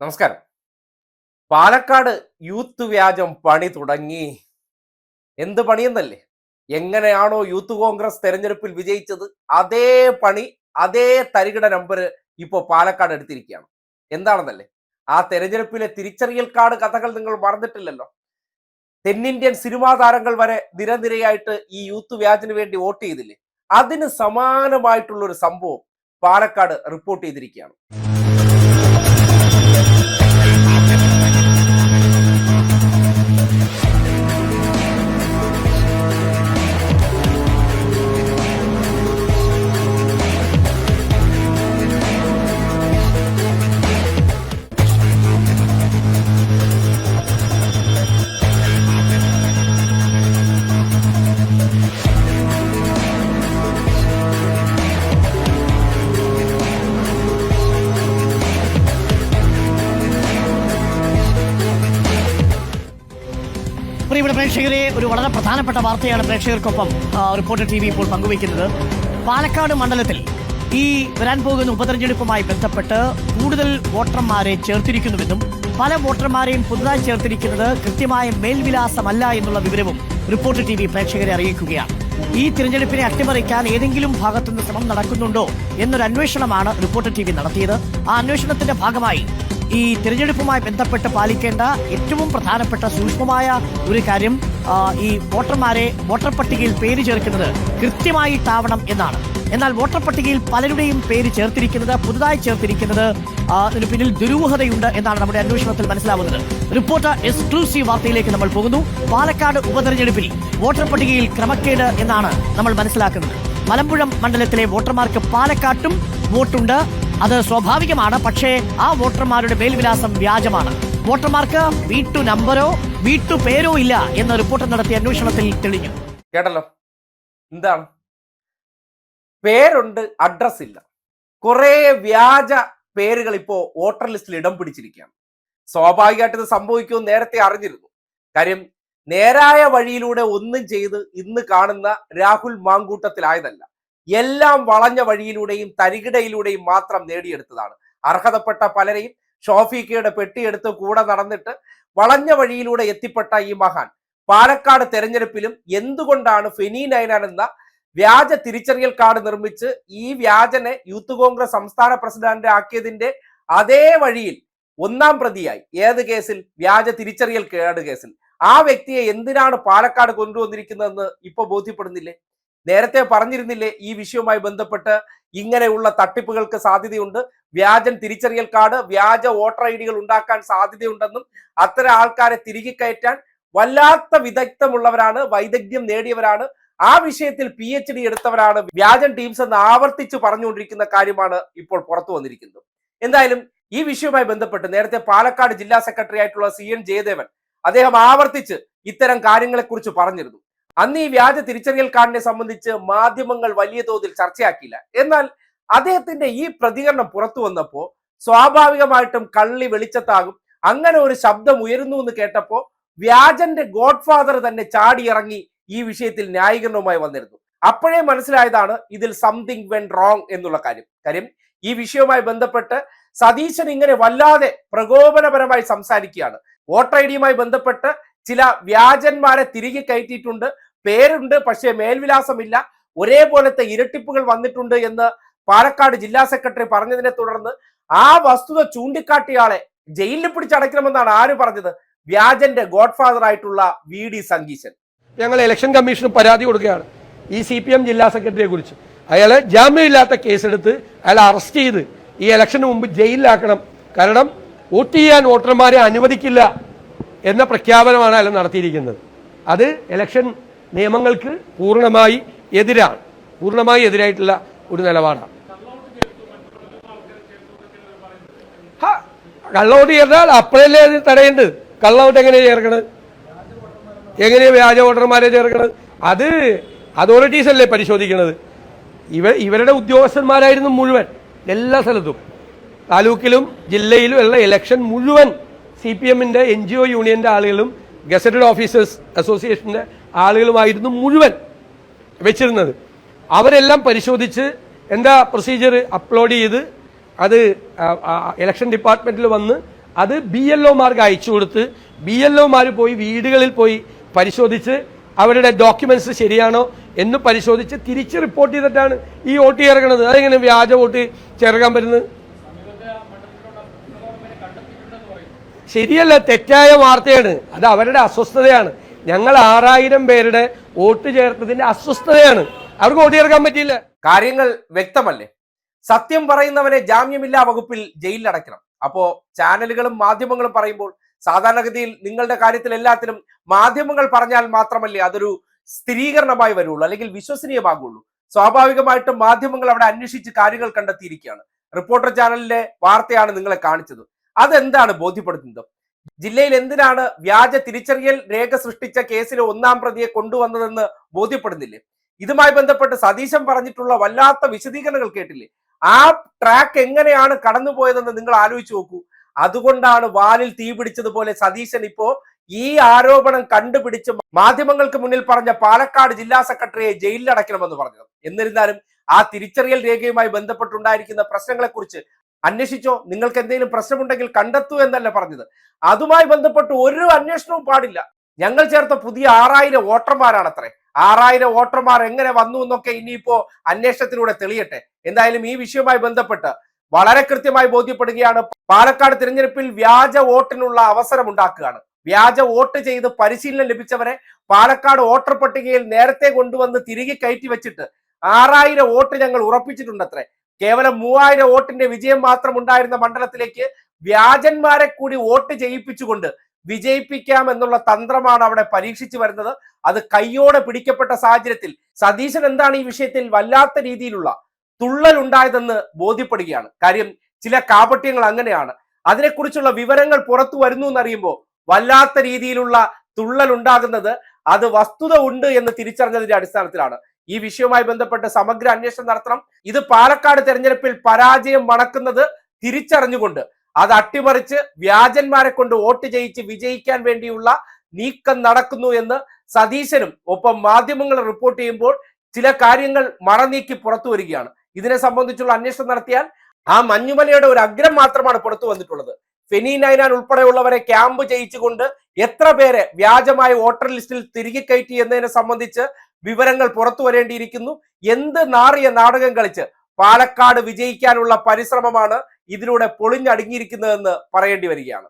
നമസ്കാരം. പാലക്കാട് യൂത്ത് വ്യാജം പണി തുടങ്ങി. എന്ത് പണിയെന്നല്ലേ? എങ്ങനെയാണോ യൂത്ത് കോൺഗ്രസ് തെരഞ്ഞെടുപ്പിൽ വിജയിച്ചത്? അതേ പണി അതേ തരികിട നമ്പർ ഇപ്പോൾ പാലക്കാട് എടുത്തിരിക്കുകയാണ്. എന്താണെന്നല്ലേ? ആ തെരഞ്ഞെടുപ്പിലെ തിരിച്ചറിയൽ കാർഡ് കഥകൾ നിങ്ങൾ മറന്നിട്ടില്ലല്ലോ? തെന്നിന്ത്യൻ സിനിമാ താരങ്ങൾ വരെ നിരനിരയായിട്ട് ഈ യൂത്ത് വ്യാജിന് വേണ്ടി വോട്ട് ചെയ്തില്ലേ? അതിന് സമാനമായിട്ടുള്ള ഒരു സംഭവം പാലക്കാട് റിപ്പോർട്ട് ചെയ്തിരിക്കുകയാണ്. പ്രേക്ഷകരെ ഒരു വളരെ പ്രധാനപ്പെട്ട വാർത്തയാണ് പ്രേക്ഷകർക്കൊപ്പം റിപ്പോർട്ടർ ടി വി ഇപ്പോൾ പങ്കുവയ്ക്കുന്നത്. പാലക്കാട് മണ്ഡലത്തിൽ ഈ വരാൻ പോകുന്ന ഉപതെരഞ്ഞെടുപ്പുമായി ബന്ധപ്പെട്ട് കൂടുതൽ വോട്ടർമാരെ ചേർത്തിരിക്കുന്നുവെന്നും പല വോട്ടർമാരെയും പുതുതായി ചേർത്തിരിക്കുന്നത് കൃത്യമായ മേൽവിലാസമല്ല എന്നുള്ള വിവരവും റിപ്പോർട്ടർ ടി വി പ്രേക്ഷകരെ അറിയിക്കുകയാണ്. ഈ തിരഞ്ഞെടുപ്പിനെ അട്ടിമറിക്കാൻ ഏതെങ്കിലും ഭാഗത്തുനിന്ന് ശ്രമം നടക്കുന്നുണ്ടോ എന്നൊരു അന്വേഷണമാണ് റിപ്പോർട്ടർ ടി വി നടത്തിയത്. ആ അന്വേഷണത്തിന്റെ ഭാഗമായി ഈ തിരഞ്ഞെടുപ്പുമായി ബന്ധപ്പെട്ട് പാലിക്കേണ്ട ഏറ്റവും പ്രധാനപ്പെട്ട സൂക്ഷ്മമായ ഒരു കാര്യം ഈ വോട്ടർമാരെ വോട്ടർ പട്ടികയിൽ പേര് ചേർക്കുന്നത് കൃത്യമായിട്ടാവണം എന്നാണ്. എന്നാൽ വോട്ടർ പട്ടികയിൽ പലരുടെയും പേര് ചേർത്തിരിക്കുന്നത് പുതുതായി ചേർത്തിരിക്കുന്നത് ഇതിന് പിന്നിൽ ദുരൂഹതയുണ്ട് എന്നാണ് നമ്മുടെ അന്വേഷണത്തിൽ മനസ്സിലാവുന്നത്. റിപ്പോർട്ടർ എക്സ്ക്ലൂസീവ് വാർത്തയിലേക്ക് നമ്മൾ പോകുന്നു. പാലക്കാട് ഉപതെരഞ്ഞെടുപ്പിൽ വോട്ടർ പട്ടികയിൽ ക്രമക്കേട് എന്നാണ് നമ്മൾ മനസ്സിലാക്കുന്നത്. മലമ്പുഴം മണ്ഡലത്തിലെ വോട്ടർമാർക്ക് പാലക്കാട്ടും വോട്ടുണ്ട്. അത് സ്വാഭാവികമാണ് പക്ഷേ ആ വോട്ടർമാരുടെ മേൽവിലാസം വ്യാജമാണ്. വോട്ടർമാർക്ക് വീട്ടു നമ്പരോ വീട്ടു പേരോ ഇല്ല എന്ന റിപ്പോർട്ട് നടത്തിയ അന്വേഷണത്തിൽ തെളിഞ്ഞു. കേട്ടല്ലോ? എന്താണ്? പേരുണ്ട് അഡ്രസ് ഇല്ല. കുറെ വ്യാജ പേരുകൾ ഇപ്പോ വോട്ടർ ലിസ്റ്റിൽ ഇടം പിടിച്ചിരിക്കുകയാണ്. സ്വാഭാവികമായിട്ട് ഇത് സംഭവിക്കുമെന്ന് നേരത്തെ അറിഞ്ഞിരുന്നു. കാര്യം നേരായ വഴിയിലൂടെ ഒന്നും ചെയ്ത് ഇന്ന് കാണുന്ന രാഹുൽ മാങ്കൂട്ടത്തിലായതല്ല. എല്ലാം വളഞ്ഞ വഴിയിലൂടെയും തരികിടയിലൂടെയും മാത്രം നേടിയെടുത്തതാണ്. അർഹതപ്പെട്ട പലരെയും ഷോഫിക്കയുടെ പെട്ടിയെടുത്ത് കൂടെ നടന്നിട്ട് വളഞ്ഞ വഴിയിലൂടെ എത്തിപ്പെട്ട ഈ മഹാൻ. പാലക്കാട് തെരഞ്ഞെടുപ്പിലും എന്തുകൊണ്ടാണ് ഫെനി നയനാൻ എന്ന വ്യാജ തിരിച്ചറിയൽ കാർഡ് നിർമ്മിച്ച് ഈ വ്യാജനെ യൂത്ത് കോൺഗ്രസ് സംസ്ഥാന പ്രസിഡന്റ് ആക്കിയതിന്റെ അതേ വഴിയിൽ ഒന്നാം പ്രതിയായി. ഏത് കേസിൽ? വ്യാജ തിരിച്ചറിയൽ കാർഡ് കേസിൽ. ആ വ്യക്തിയെ എന്തിനാണ് പാലക്കാട് കൊണ്ടുവന്നിരിക്കുന്നതെന്ന് ഇപ്പൊ ബോധ്യപ്പെടുന്നില്ലേ? നേരത്തെ പറഞ്ഞിരുന്നില്ലേ ഈ വിഷയവുമായി ബന്ധപ്പെട്ട് ഇങ്ങനെയുള്ള തട്ടിപ്പുകൾക്ക് സാധ്യതയുണ്ട്. വ്യാജൻ തിരിച്ചറിയൽ കാർഡ് വ്യാജ വോട്ടർ ഐ ഡികൾ ഉണ്ടാക്കാൻ സാധ്യതയുണ്ടെന്നും അത്തരം ആൾക്കാരെ തിരികെ കയറ്റാൻ വല്ലാത്ത വിദഗ്ധമുള്ളവരാണ് വൈദഗ്ധ്യം നേടിയവരാണ്. ആ വിഷയത്തിൽ പി എച്ച് ഡി എടുത്തവരാണ്. വ്യാജൻ ടീംസ് എന്ന് ആവർത്തിച്ച് പറഞ്ഞുകൊണ്ടിരിക്കുന്ന കാര്യമാണ് ഇപ്പോൾ പുറത്തു വന്നിരിക്കുന്നത്. എന്തായാലും ഈ വിഷയവുമായി ബന്ധപ്പെട്ട് നേരത്തെ പാലക്കാട് ജില്ലാ സെക്രട്ടറി ആയിട്ടുള്ള സി എൻ ജയദേവൻ അദ്ദേഹം ആവർത്തിച്ച് ഇത്തരം കാര്യങ്ങളെക്കുറിച്ച് പറഞ്ഞിരുന്നു. അന്ന് ഈ വ്യാജ തിരിച്ചറിയൽ കാർഡിനെ സംബന്ധിച്ച് മാധ്യമങ്ങൾ വലിയ തോതിൽ ചർച്ചയാക്കിയില്ല. എന്നാൽ അദ്ദേഹത്തിന്റെ ഈ പ്രതികരണം പുറത്തു വന്നപ്പോ സ്വാഭാവികമായിട്ടും കള്ളി വെളിച്ചത്താകും. അങ്ങനെ ഒരു ശബ്ദം ഉയരുന്നു എന്ന് കേട്ടപ്പോ വ്യാജന്റെ ഗോഡ്ഫാദർ തന്നെ ചാടിയിറങ്ങി ഈ വിഷയത്തിൽ ന്യായീകരണവുമായി വന്നിരുന്നു. അപ്പോഴേ മനസ്സിലായതാണ് ഇതിൽ സംതിങ് വെൻ റോങ് എന്നുള്ള കാര്യം. കാര്യം ഈ വിഷയവുമായി ബന്ധപ്പെട്ട് സതീശൻ ഇങ്ങനെ വല്ലാതെ പ്രകോപനപരമായി സംസാരിക്കുകയാണ്. വോട്ടർ ഐ ഡിയുമായി ബന്ധപ്പെട്ട് ചില വ്യാജന്മാരെ തിരികെ കയറ്റിയിട്ടുണ്ട്. പേരുണ്ട് പക്ഷേ മേൽവിലാസമില്ല. ഒരേപോലത്തെ ഇരട്ടിപ്പുകൾ വന്നിട്ടുണ്ട് എന്ന് പാലക്കാട് ജില്ലാ സെക്രട്ടറി പറഞ്ഞതിനെ തുടർന്ന് ആ വസ്തുത ചൂണ്ടിക്കാട്ടിയാളെ ജയിലിൽ പിടിച്ചടയ്ക്കണമെന്നാണ് ആര് പറഞ്ഞത്? വ്യാജന്റെ ഗോഡ്ഫാദർ ആയിട്ടുള്ള വി ഡി സംഗീശൻ. ഞങ്ങൾ ഇലക്ഷൻ കമ്മീഷന് പരാതി കൊടുക്കുകയാണ് ഈ സി പി എം ജില്ലാ സെക്രട്ടറിയെ കുറിച്ച്. അയാളെ ജാമ്യമില്ലാത്ത കേസെടുത്ത് അയാളെ അറസ്റ്റ് ചെയ്ത് ഈ ഇലക്ഷന് മുമ്പ് ജയിലിലാക്കണം. കാരണം വോട്ട് ചെയ്യാൻ വോട്ടർമാരെ അനുവദിക്കില്ല എന്ന പ്രഖ്യാപനമാണ് അയാൾ നടത്തിയിരിക്കുന്നത്. അത് ഇലക്ഷൻ നിയമങ്ങൾക്ക് പൂർണമായി എതിരാണ്. പൂർണമായി എതിരായിട്ടുള്ള ഒരു നിലപാടാണ്. കള്ളവോട്ട് ചേർന്നാൽ അപ്പോഴല്ലേ അത് തടയേണ്ടത് കള്ളവോട്ട് എങ്ങനെയാണ് ചേർക്കണത്? എങ്ങനെയാണ് വ്യാജ വോട്ടർമാരെ ചേർക്കണത്? അത് അതോറിറ്റീസ് അല്ലേ പരിശോധിക്കുന്നത് ഇവ ഇവരുടെ ഉദ്യോഗസ്ഥന്മാരായിരുന്നു മുഴുവൻ എല്ലാ സ്ഥലത്തും. താലൂക്കിലും ജില്ലയിലും ഉള്ള ഇലക്ഷൻ മുഴുവൻ സി പി എമ്മിന്റെ എൻ ജി ഒ യൂണിയന്റെ ആളുകളും ഗസറ്റഡ് ഓഫീസേഴ്സ് അസോസിയേഷന്റെ ആളുകളുമായിരുന്നു മുഴുവൻ വെച്ചിരുന്നത്. അവരെല്ലാം പരിശോധിച്ച് എന്താ പ്രൊസീജിയർ അപ്ലോഡ് ചെയ്ത് അത് ഇലക്ഷൻ ഡിപ്പാർട്ട്മെന്റിൽ വന്ന് അത് ബി എൽ ഒമാർക്ക് അയച്ചു കൊടുത്ത് ബി എൽ ഒമാർ പോയി വീടുകളിൽ പോയി പരിശോധിച്ച് അവരുടെ ഡോക്യുമെന്റ്സ് ശരിയാണോ എന്ന് പരിശോധിച്ച് തിരിച്ച് റിപ്പോർട്ട് ചെയ്തിട്ടാണ് ഈ വോട്ട് ചേർക്കണത് അതെങ്ങനെ വ്യാജ വോട്ട് ചേർക്കാൻ പറ്റുന്നത്? ശരിയല്ല തെറ്റായ വാർത്തയാണ്. അത് അവരുടെ അസ്വസ്ഥതയാണ്. ഞങ്ങൾ ആറായിരം പേരുടെ വോട്ട് ചേർത്തതിന്റെ അസ്വസ്ഥതയാണ്. അവർക്ക് വോട്ട് ചേർക്കാൻ പറ്റിയില്ല. കാര്യങ്ങൾ വ്യക്തമല്ലേ? സത്യം പറയുന്നവനെ ജാമ്യമില്ലാ വകുപ്പിൽ ജയിലിൽ അടയ്ക്കണം. അപ്പോ ചാനലുകളും മാധ്യമങ്ങളും പറയുമ്പോൾ സാധാരണഗതിയിൽ നിങ്ങളുടെ കാര്യത്തിൽ എല്ലാത്തിലും മാധ്യമങ്ങൾ പറഞ്ഞാൽ മാത്രമല്ലേ അതൊരു സ്ഥിരീകരണമായി വരുള്ളൂ അല്ലെങ്കിൽ വിശ്വസനീയമാകുള്ളൂ. സ്വാഭാവികമായിട്ടും മാധ്യമങ്ങൾ അവിടെ അന്വേഷിച്ച് കാര്യങ്ങൾ കണ്ടെത്തിയിരിക്കുകയാണ്. റിപ്പോർട്ടർ ചാനലിലെ വാർത്തയാണ് നിങ്ങളെ കാണിച്ചത്. അതെന്താണ് ബോധ്യപ്പെടുത്തുന്നത്? ജില്ലയിൽ എന്തിനാണ് വ്യാജ തിരിച്ചറിയൽ രേഖ സൃഷ്ടിച്ച കേസിലെ ഒന്നാം പ്രതിയെ കൊണ്ടുവന്നതെന്ന് ബോധ്യപ്പെടുന്നില്ലേ? ഇതുമായി ബന്ധപ്പെട്ട് സതീശൻ പറഞ്ഞിട്ടുള്ള വല്ലാത്ത വിശദീകരണങ്ങൾ കേട്ടില്ലേ? ആ ട്രാക്ക് എങ്ങനെയാണ് കടന്നുപോയതെന്ന് നിങ്ങൾ ആലോചിച്ച് നോക്കൂ. അതുകൊണ്ടാണ് വാലിൽ തീ പിടിച്ചതുപോലെ സതീശൻ ഇപ്പോ ഈ ആരോപണം കണ്ടുപിടിച്ച് മാധ്യമങ്ങൾക്ക് മുന്നിൽ പറഞ്ഞ പാലക്കാട് ജില്ലാ സെക്രട്ടറിയെ ജയിലിൽ അടയ്ക്കണമെന്ന് പറഞ്ഞത്. എന്നിരുന്നാലും ആ തിരിച്ചറിയൽ രേഖയുമായി ബന്ധപ്പെട്ടുണ്ടായിരിക്കുന്ന പ്രശ്നങ്ങളെക്കുറിച്ച് അന്വേഷിച്ചോ? നിങ്ങൾക്ക് എന്തെങ്കിലും പ്രശ്നമുണ്ടെങ്കിൽ കണ്ടെത്തൂ എന്നല്ല പറഞ്ഞത്. അതുമായി ബന്ധപ്പെട്ട് ഒരു അന്വേഷണവും പാടില്ല. ഞങ്ങൾ ചേർത്ത പുതിയ ആറായിരം വോട്ടർമാരാണ് അത്രേ ആറായിരം വോട്ടർമാർ എങ്ങനെ വന്നു എന്നൊക്കെ ഇനിയിപ്പോ അന്വേഷണത്തിലൂടെ തെളിയട്ടെ. എന്തായാലും ഈ വിഷയവുമായി ബന്ധപ്പെട്ട് വളരെ കൃത്യമായി ബോധ്യപ്പെടുകയാണ്. പാലക്കാട് തിരഞ്ഞെടുപ്പിൽ വ്യാജ വോട്ടിനുള്ള അവസരം ഉണ്ടാക്കുകയാണ് വ്യാജ വോട്ട് ചെയ്ത് പരിശീലനം ലഭിച്ചവരെ പാലക്കാട് വോട്ടർ പട്ടികയിൽ നേരത്തെ കൊണ്ടുവന്ന് തിരികെ കയറ്റി വെച്ചിട്ട് ആറായിരം വോട്ട് ഞങ്ങൾ ഉറപ്പിച്ചിട്ടുണ്ടത്രേ. കേവലം മൂവായിരം വോട്ടിന്റെ വിജയം മാത്രം ഉണ്ടായിരുന്ന മണ്ഡലത്തിലേക്ക് വ്യാജന്മാരെ കൂടി വോട്ട് ചെയ്യിപ്പിച്ചുകൊണ്ട് വിജയിപ്പിക്കാം എന്നുള്ള തന്ത്രമാണ് അവിടെ പരീക്ഷിച്ചു വരുന്നത്. അത് കയ്യോടെ പിടിക്കപ്പെട്ട സാഹചര്യത്തിൽ സതീശൻ എന്താണ് ഈ വിഷയത്തിൽ വല്ലാത്ത രീതിയിലുള്ള തുള്ളൽ ഉണ്ടായതെന്ന് ബോധ്യപ്പെടുകയാണ്. കാര്യം ചില കാപട്യങ്ങൾ അങ്ങനെയാണ്. അതിനെക്കുറിച്ചുള്ള വിവരങ്ങൾ പുറത്തു വരുന്നു എന്നറിയുമ്പോൾ വല്ലാത്ത രീതിയിലുള്ള തുള്ളൽ ഉണ്ടാകുന്നത് അത് വസ്തുത ഉണ്ട് എന്ന് തിരിച്ചറിഞ്ഞതിന്റെ അടിസ്ഥാനത്തിലാണ്. ഈ വിഷയവുമായി ബന്ധപ്പെട്ട് സമഗ്ര അന്വേഷണം നടത്തണം. ഇത് പാലക്കാട് തെരഞ്ഞെടുപ്പിൽ പരാജയം മണക്കുന്നത് തിരിച്ചറിഞ്ഞുകൊണ്ട് അത് അട്ടിമറിച്ച് വ്യാജന്മാരെ കൊണ്ട് വോട്ട് ചെയ്യിച്ച് വിജയിക്കാൻ വേണ്ടിയുള്ള നീക്കം നടക്കുന്നു എന്ന് സതീശനും ഒപ്പം മാധ്യമങ്ങൾ റിപ്പോർട്ട് ചെയ്യുമ്പോൾ ചില കാര്യങ്ങൾ മറനീക്കി പുറത്തു വരികയാണ്. ഇതിനെ സംബന്ധിച്ചുള്ള അന്വേഷണം നടത്തിയാൽ ആ മഞ്ഞുമലയുടെ ഒരു അഗ്രം മാത്രമാണ് പുറത്തു വന്നിട്ടുള്ളത്. ഫെനി നൈനാൻ ഉൾപ്പെടെയുള്ളവരെ ക്യാമ്പ് ചെയ്യിച്ചുകൊണ്ട് എത്ര പേരെ വ്യാജമായ വോട്ടർ ലിസ്റ്റിൽ തിരികെ കയറ്റി എന്നതിനെ സംബന്ധിച്ച് വിവരങ്ങൾ പുറത്തു വരേണ്ടിയിരിക്കുന്നു. എന്ത് നാറിയ നാടകം കളിച്ച് പാലക്കാട് വിജയിക്കാനുള്ള പരിശ്രമമാണ് ഇതിലൂടെ പൊളിഞ്ഞടുങ്ങിയിരിക്കുന്നതെന്ന് പറയേണ്ടി വരികയാണ്.